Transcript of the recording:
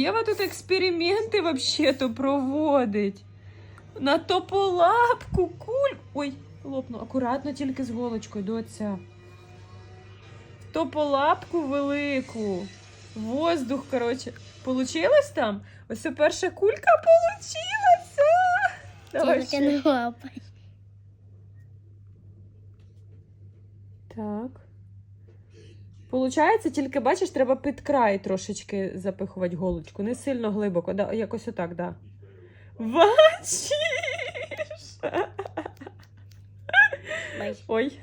Єва тут експерименти взагалі-то проводить. На тополапку, куль. Ой, лопну, акуратно тільки з голочкою, доця. Тополапку велику. Воздух, коротше. Получилось там? Ось це перша кулька получилася. Тільки не лапай. Так. Получається, тільки бачиш, треба під край трошечки запихувати голочку. Не сильно глибоко, да, якось отак, да. Бачиш? Ой.